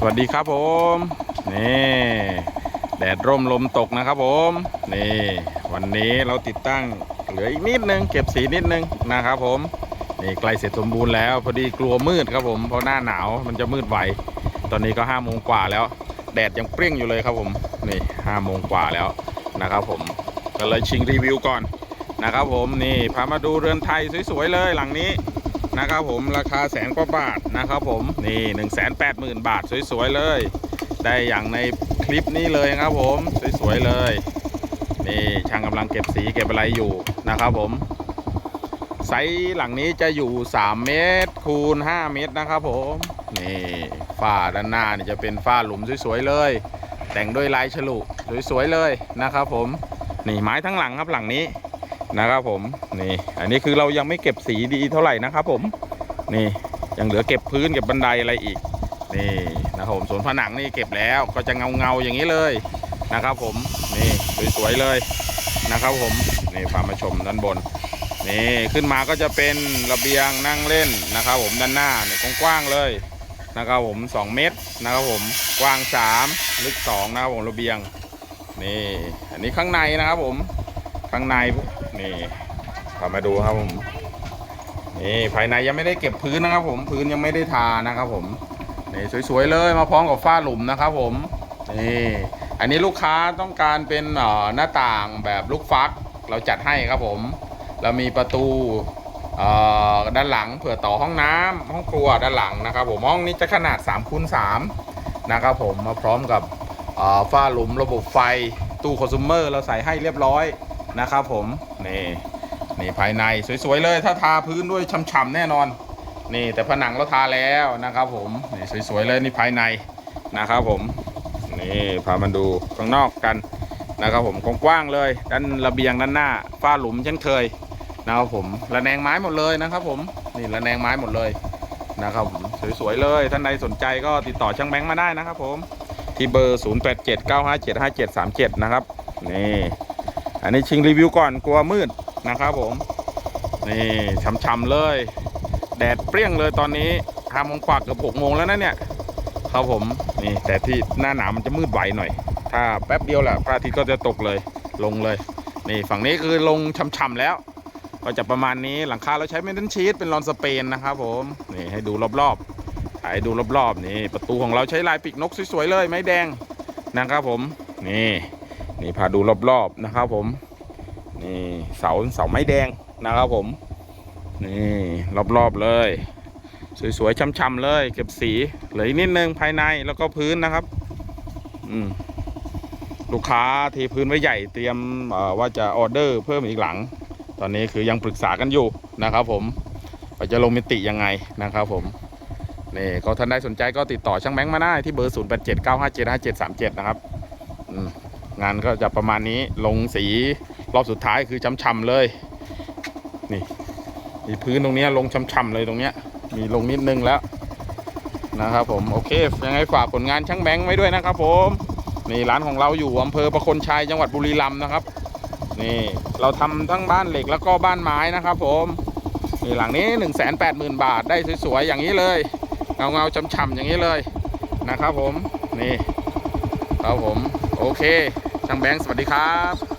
สวัสดีครับผม นี่แดดร่มลมตกนะครับผม นี่ วันนี้เราติดตั้งเหลืออีกนิดนึง เก็บสีนิดนึงนะครับผมนี่ใกล้เสร็จสมบูรณ์แล้ว พอดีกลัวมืดครับผมเพราะหน้าหนาวมันจะมืดไวตอนนี้ก็ห้าโมงกว่าแล้ว แดดยังเปรี้ยงอยู่เลยครับผมนี่ห้าโมงกว่าแล้วนะครับผมก็เลยชิงรีวิวก่อนนะครับผมนี่พามาดูเรือนไทยสวยๆเลยหลังนี้ นะครับผมราคาแสนกว่าบาทนะครับผมนี่1 8 0 0 0 0บาทสวยๆเลย ได้อย่างในคลิปนี้เลยครับผมสวยๆเลยนี่ช่างกำลังเก็บสีเก็บอะไรอยู่นะครับผมไซส์หลังนี้จะอยู่ 3 เมตรคูณ 5 เมตรนะครับผมนี่ฝ้าด้านหน้านี่จะเป็นฝ้าหลุมสวยๆเลย แต่งด้วยลายฉลุสวยๆเลยนะครับผมนี่ไม้ทั้งหลังครับหลังนี้ นะครับผมนี่อันนี้คือเรายังไม่เก็บสีดีเท่าไหร่นะครับผมนี่ยังเหลือเก็บพื้นเก็บบันไดอะไรอีกนี่นะครับผมส่วนผนังนี่เก็บแล้วก็จะเงาเงาอย่างนี้เลยนะครับผมนี่สวยๆเลยนะครับผมนี่พามาชมด้านบนนี่ขึ้นมาก็จะเป็นระเบียงนั่งเล่นนะครับผมด้านหน้าเนี่ยกว้างๆเลยนะครับผม 2 เมตรนะครับผมกว้าง 3 ลึก 2 นะครับผมระเบียงนี่อันนี้ข้างในนะครับผมข้างใน นี่พามาดูครับผมนี่ภายในยังไม่ได้เก็บพื้นนะครับ ผมพื้นยังไม่ได้ทานะครับ ผมนี่สวยๆเลยมาพร้อมกับฝ้าหลุมนะครับ ผมนี่อันนี้ลูกค้าต้องการเป็นหน้าต่างแบบลูกฟัก เราจัดให้ครับผม เรามีประตูด้านหลังเผื่อต่อห้องน้ำห้องครัวด้านหลังนะครับ ผมห้องนี้จะขนาด3คูณ3นะครับผมมาพร้อมกับฝ้าหลุมระบบไฟตู้คอน sumer เราใส่ให้เรียบร้อยนะครับผม นี่นี่ภายในสวยๆเลย ถ้าทาพื้นด้วยฉ่ำๆแน่นอน นี่แต่ผนังเราทาแล้วนะครับผมนี่สวยๆเลยนี่ภายในนะครับผมนี่พามาดูข้างนอกกันนะครับผมกว้างๆเลยด้านระเบียงด้านหน้าฝ้าหลุมเช่นเคยนะครับผมระแนงไม้หมดเลยนะครับผมนี่ระแนงไม้หมดเลยนะครับผมสวยๆเลยท่านใดสนใจก็ติดต่อช่างแบงค์มาได้นะครับผมที่เบอร์ 0879575737 นะครับนี่ อันนี้ชิงรีวิวก่อนกลัวมืดนะครับผม นี่ช่ำๆเลย แดดเปรี้ยงเลยตอนนี้ห้าโมงกว่าเกือบหกโมงแล้วนะเนี่ยครับผมนี่แต่ที่หน้าหนาวมันจะมืดไหวหน่อย ถ้าแป๊บเดียวแหละพระอาทิตย์ก็จะตกเลยลงเลย นี่ฝั่งนี้คือลงช่ำๆแล้ว ก็จะประมาณนี้หลังคาเราใช้เมทัลชีตเป็นลอนสเปนนะครับผมนี่ให้ดูรอบๆถ่ายให้ดูรอบๆนี่ประตูของเราใช้ลายปีกนกสวยๆเลยไม้แดงนะครับผมนี่ นี่พาดูรอบๆนะครับ ผมนี่เสาเสาไม้แดงนะครับผมนี่รอบๆเลย สวยๆช่ำๆเลย เก็บสีเหลืออีกนิดนึงภายในแล้วก็พื้นนะครับ อืมลูกค้าเทพื้นไว้ใหญ่เตรียมว่าจะออเดอร์เพิ่มอีกหลัง ตอนนี้คือยังปรึกษากันอยู่นะครับ ผมว่าจะลงมิติยังไงนะครับ ผมนี่ก็ท่านใดสนใจก็ติดต่อช่างแบงค์มาได้ที่เบอร์ 0 8 7 9 5 7 5 7 3 7 นะครับอืม งานก็จะประมาณนี้ลงสีรอบสุดท้ายคือช้ำๆเลย นี่มีพื้นตรงนี้ลงช้ำๆเลยตรงเนี้ย มีลงนิดนึงแล้วนะครับผมโอเคยังไงฝากผลงานช่างแบงค์ไว้ด้วยนะครับ ผมนี่ร้านของเราอยู่อำเภอประคนชัยจังหวัดบุรีรัมย์นะครับ นี่เราทำทั้งบ้านเหล็กแล้วก็บ้านไม้นะครับ ผมนี่หลังนี้ 1 8 0 0 0 0 บาทได้สวยๆอย่างนี้เลยเงาเงาๆช่ำๆอย่างนี้เลยนะครับ ผมนี่ครับผมโอเค ช่างแบงค์สวัสดีครับ